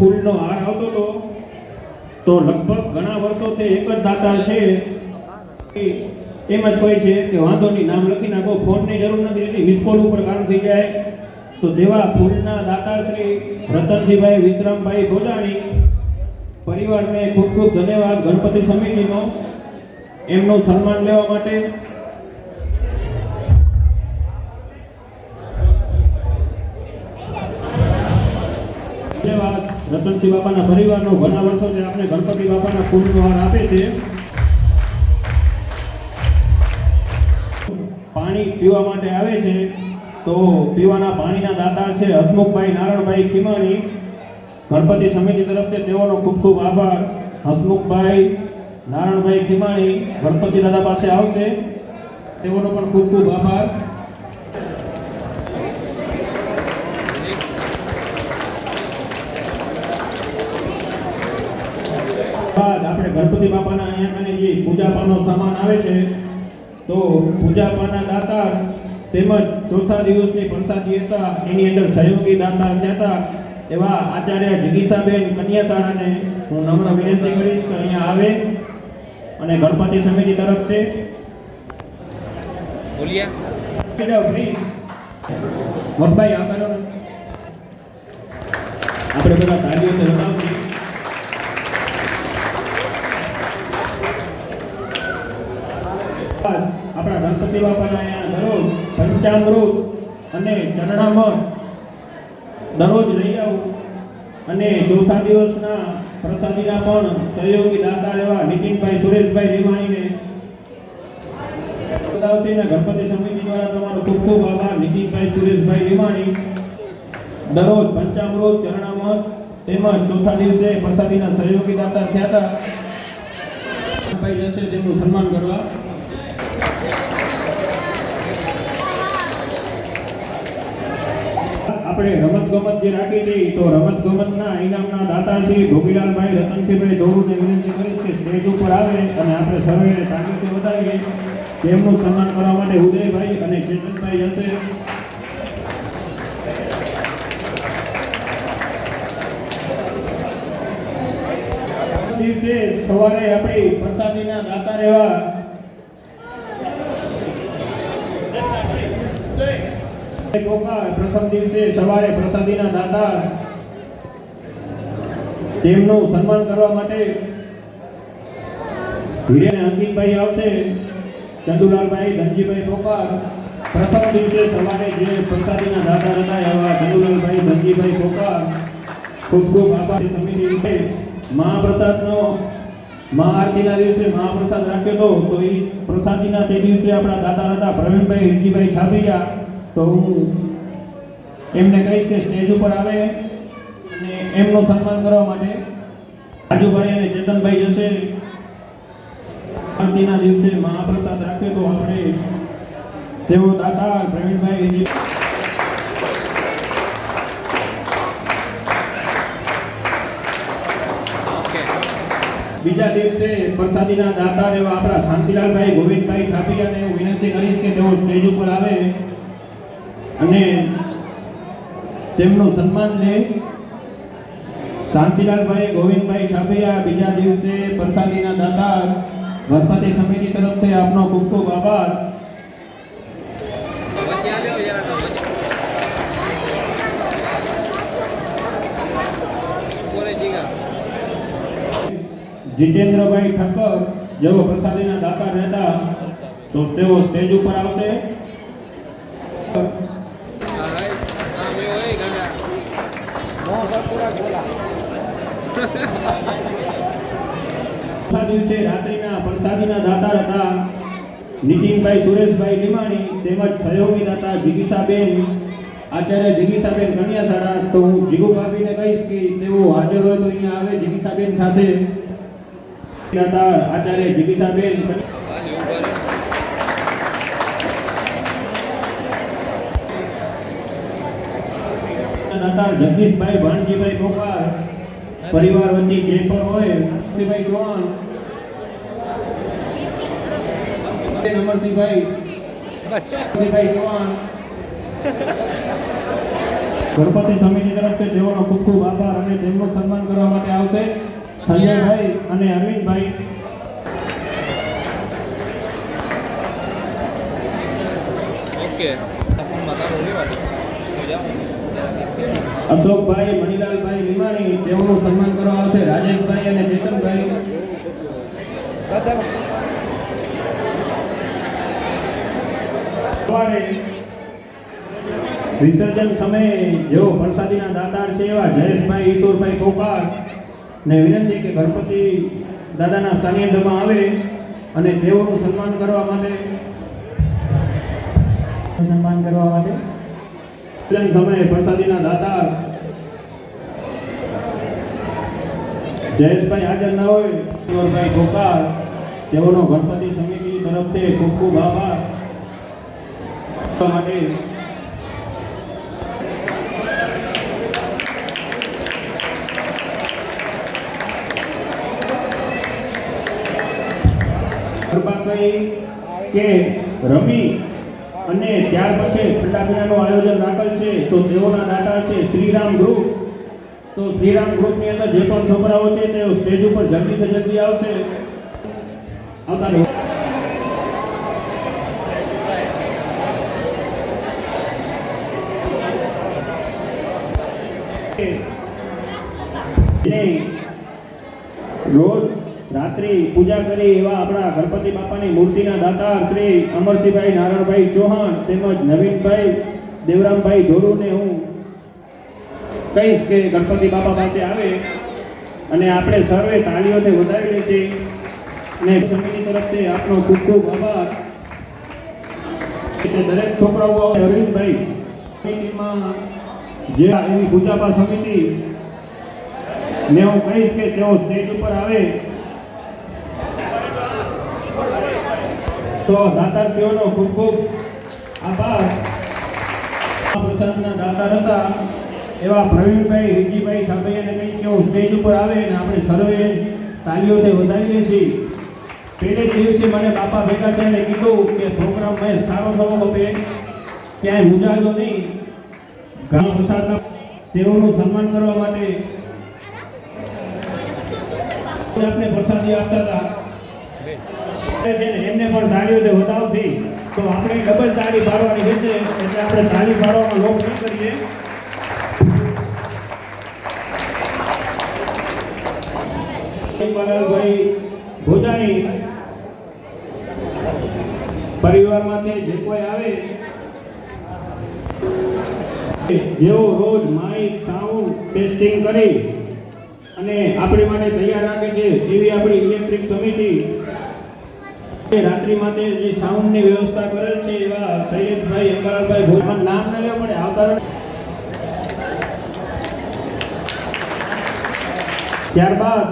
ફૂલનો હાર આવતો હતો. તો લગભગ ઘણા વર્ષોથી એક જ દાતા છે. એમ જ કહે છે કે વાંધો નહીં, નામ લખી નાખો, ફોનની જરૂર નથી રહેતી મિસ ઉપર કામ થઈ જાય. તો તેવા ફૂલના દાતા શ્રી રતનસિંહભાઈ વિશ્રામભાઈ ગોજાણી પરિવારને ખૂબ ખૂબ ધન્યવાદ ગણપતિ સમિતિનો એમનું સન્માન લેવા માટે. ધન્યવાદ. રતનસિંહ બાપાના પરિવારનો ઘણા વર્ષોથી આપણે ગણપતિ બાપાના ફૂલનો હાર આપે છે. પાણી પીવા માટે આવે છે, તો પીવાના પાણીના દાતા છે હસમુખભાઈ, નારણભાઈ ખીમાણી. ગણપતિ સમિતિ તરફથી તેઓનો ખૂબ ખૂબ આભાર. હસમુખભાઈ, નારણભાઈ ખીમાણી ગણપતિ દાદા પાસે આવશે. તેઓનો પણ ખૂબ ખૂબ આભાર. બાદ આપણે ગણપતિ બાપાના અહીંયા કને જે પૂજાપાનો સામાન આવે છે તો પૂજાપાના દાતા તેમજ ચોથા દિવસની પ્રસાદી હતા એની અંદર સહયોગી દાતા હતા એવા આચાર્ય જગીસાબેન કન્યાશાળાને હું નમ્ર વિનંતી કરીશ કે અહીંયા આવે અને ગણપતિ સમિતિ તરફથી મોટભાઈ આપણે બધા તાળીઓથી ગણપતિ બાપાના દરરોજ પંચામૃત અને ચરણામૃત દરરોજ લઈ આવું. અને ચોથા દિવસના પ્રસાદીના પણ સહયોગી દાતા એવા નીતિનભાઈ, સુરેશભાઈ લીમાણીને બતાવશે ગણપતિ સમિતિ દ્વારા તમારો ખૂબ ખૂબ આભાર. નીતિનભાઈ, સુરેશભાઈ લીમાણી દરરોજ પંચામૃત, ચરણામૃત તેમજ ચોથા દિવસે પ્રસાદીના સહયોગી દાતા થયા હતા. જશે તેમનું સન્માન કરવા. આપણે રમત ગમત જે રાખી હતી, તો રમત ગમતના ઇનામના દાતા ભોગીલાલભાઈ રતનસિંહભાઈ દોરુને વિનંતી કરીશ કે સ્ટેજ ઉપર આવે અને આપણે સર્વેને તાકીદે વધારીએ. તેમનું સન્માન કરવા માટે ઉદયભાઈ અને ચેતનભાઈ હશે. દિવસે સવારે આપણી પ્રસાદીના દાતા રહેવા પ્રથમ દિવસે સવારે પ્રસાદીના દાતા તેમનું સન્માન કરવા માટે હિરેન અંકિતભાઈ આવશે. ચંદુલાલભાઈ, ધનજીભાઈ પોકાર પ્રથમ દિવસે સવારે જે પ્રસાદીના દાતા હતા એવા ચંદુલાલભાઈ, ધનજીભાઈ પોકાર ખૂબ ખૂબ આભાર. સમિતિ મહાપ્રસાદનો મહાઆરતીના દિવસે મહાપ્રસાદ રાખ્યો હતો. તો એ પ્રસાદીના તે દિવસે આપણા દાતા હતા પ્રવીણભાઈ, હિરજીભાઈ છાબરિયા તો હું એમને કહીશ કે સ્ટેજ ઉપર આવે અને એમનું સન્માન કરવા માટે રાજુભાઈ અને ચેતનભાઈ જશે. શાંતિના દિવસે મહાપ્રસાદ રાખે તો આપણે તેઓ દાતા પ્રવીણભાઈ બીજા દિવસે પ્રસાદીના દાતા એવા આપણા શાંતિલાલભાઈ, ગોવિંદભાઈ છાપી અને હું વિનંતી કરીશ કે તેઓ સ્ટેજ ઉપર આવે. અને તેમનું સન્માન લે શાંતિલાલભાઈ, ગોવિંદભાઈ છાપિયા બીજા દિવસે પ્રસાદીના દાતા વનપતિ સમિતિ તરફથી આપનો ખૂબ ખૂબ આભાર. જીતેન્દ્રભાઈ ઠક્કર જેઓ પ્રસાદીના દાતા રહેતા, તો તેઓ સ્ટેજ ઉપર આવશે હા હાય હા મેં હોય ગાંડા ચોથા નીતિનભાઈ સુરેશભાઈ નિમાણી તેમજ સહયોગી દાતા જીગીસાબેન, આચાર્ય જીગીસાબેન કન્યા શાળા તો હું જીગુ ભાભીને કહીશ કે તેઓ હાજર હોય તો અહીંયા આવે જીગીસાબેન સાથે. દાતા આચાર્ય જિગીસાબેન દાતા જગદીશભાઈ ભાણજીભાઈ પોકાર પરિવાર વતી જે પણ હોય નરસિંહભાઈ ચૌહાણ નમરસિંહભાઈ બસ. ચૌહાણ. ગણપતિ સમિતિ તરફથી તેઓનો ખૂબ ખૂબ આભાર અને તેમનું સન્માન કરવા માટે આવશે સંજયભાઈ અને અરવિંદભાઈ. ઓકે અશોકભાઈ, મણિલાલભાઈ નિમાણી તેઓનું સન્માન કરવા આવશે. રાજેશભાઈ અને ચેતનભાઈ. વિસર્જન સમયે જેઓ પ્રસાદીના દાતાર છે એવા જયેશભાઈ, ઈશ્વરભાઈ કોપાર ને વિનંતી કે ગણપતિ દાદાના સ્થાનિયંત્રમાં આવે અને તેઓનું સન્માન કરવા માટે સન્માન કરવા માટે વિસર્જન સમયે પ્રસાદીના દાતા જયેશભાઈ હાજર ના હોય, કિશોરભાઈ કોકાર તેઓનો ગણપતિ સમિતિ તરફથી ખૂબ ખૂબ આભાર. માટે કૃપા કહી કે રમી અને ત્યાર પછી ઠંડા પીણાનું આયોજન રાખેલ છે. તો તેઓના દાતા છે શ્રીરામ ગ્રુપ તો શ્રીરામ ગ્રુપની અંદર જે પણ છોકરાઓ છે તે સ્ટેજ ઉપર જલ્દીથી જલ્દી આવશે. આવતા. રોજ રાત્રિ પૂજા કરી એવા આપણા ગણપતિ બાપાની મૂર્તિના દાતા શ્રી અમરસિંહભાઈ નારાયણભાઈ ચૌહાણ તેમજ નવીનભાઈ દેવરામભાઈ ધોરુને હું કહીશ કે ગણપતિ બાપા પાસે આવે અને આપણે સર્વે તાળીઓથી વધાવી લેશે અને સમિતિ તરફથી આપનો ખૂબ ખૂબ આભાર. એટલે દરેક છોકરાઓ અરવિંદભાઈ, સમિતિમાં જે એની પૂજાપા સમિતિ, ને હું કહીશ કે તેઓ સ્ટેજ ઉપર આવે. તો દાતાશ્રીઓનો ખૂબ ખૂબ આભાર. પ્રસાદના દાતાર હતા એવા પ્રવીણભાઈ રીજીભાઈ સાબૈયાને કહીશ કે હું સ્ટેજ ઉપર આવે અને આપણે સર્વે તાલીઓથી વધારીએ છીએ પહેલે જ દિવસે મને બાપા ભેગા થઈને કીધું કે પ્રોગ્રામ મેં સારો થવો હવે ક્યાંય મૂંઝાજો નહીં. ઘણા પ્રસાદના તેઓનું સન્માન કરવા માટે આપણે પ્રસાદી આપતા હતા. ને એમને પણ તાળીઓથી વધાવથી, તો આપણે ડબલ તાળી પાડવાની રહેશે, એટલે આપણે તાળી પાડવાનો લોક નહીં કરીએ. ભાઈ ભોજાણી પરિવારમાંથી જે કોઈ આવે, જેઓ રોજ માઇક, સાઉન્ડ, ટેસ્ટિંગ કરી અને આપણી માટે તૈયાર રાખે છે એવી આપણી ઇલેક્ટ્રિક સમિતિ. રાત્રિ માટે જે સાઉન્ડની વ્યવસ્થા કરેલ છે એવા શૈલેષભાઈ અંબાલાલભાઈ ભોજમાં નામ ન લેવા પડે આવતા ત્યારબાદ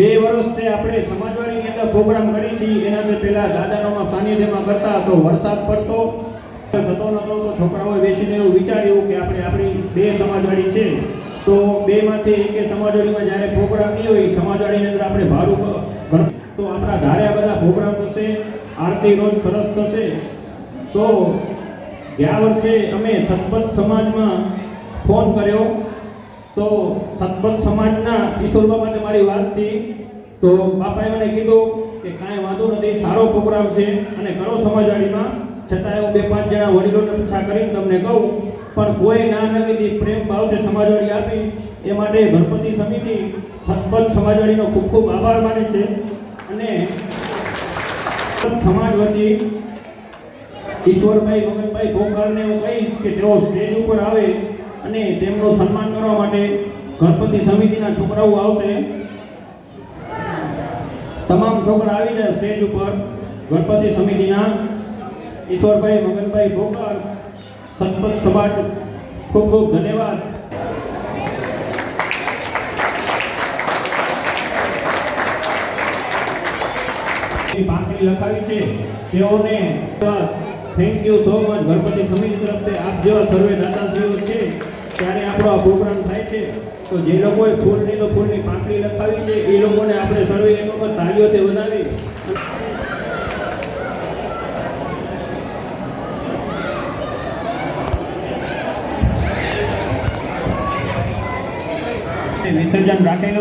બે વર્ષથી આપણે સમાજવાડીની અંદર પ્રોગ્રામ કરી છીએ. એનાથી પહેલા દાદાનોમાં સાનિધ્યમાં કરતા તો વરસાદ પડતો. થતો નતો, તો છોકરાઓએ બેસીને એવું વિચાર્યું કે આપણે આપણી બે સમાજવાડી છે. તો બેમાંથી એકે સમાજવાડીમાં જ્યારે પ્રોગ્રામ નહીં હોય સમાજવાડીની અંદર આપણે ભાડું તો આપણા ધાર્યા બધા પ્રોગ્રામ થશે, આરતી રોજ સરસ થશે. તો ગયા વર્ષે અમે સતપથ સમાજમાં ફોન કર્યો. તો સતપથ સમાજના ઈશ્વર માટે મારી વાત થઈ. તો બાપાએ મને કીધું કે કાંઈ વાંધો નથી, સારો પ્રોગ્રામ છે અને કરો સમાજવાડીમાં. છતાં હું બે પાંચ જણા વડીલોને પૂછા કરીને તમને કહું પણ કોઈ ના ન પ્રેમ ભાવથી સમાજવાડી આપી, એ માટે ગણપતિ સમિતિ સતપથ સમાજવાડીનો ખૂબ ખૂબ આભાર માને છે. અને સમાજ વતી ઈશ્વરભાઈ મગનભાઈ ભોકારને હું કહીશ કે તેઓ સ્ટેજ ઉપર આવે અને તેમનું સન્માન કરવા માટે ગણપતિ સમિતિના છોકરાઓ આવશે. તમામ છોકરા આવી જાય સ્ટેજ ઉપર ગણપતિ સમિતિના. ઈશ્વરભાઈ મગનભાઈ ભોકર સતપથ સમાજ, ખૂબ ખૂબ ધન્યવાદ. પાંખડી લખાવી છે. તેઓને thank you so much Ganpati સમિતિ તરફથી આપ જેવા સર્વે દાદાશ્રીઓ છે, ત્યારે આપણો આ પ્રોગ્રામ થાય છે. તો જે લોકોએ ફૂલ નહીં તો ફૂલની પાંખડી લખાવી છે, એ લોકોને આપણે સર્વે એક વખત તાળીઓથી વધાવી. વિસર્જન રાખેલું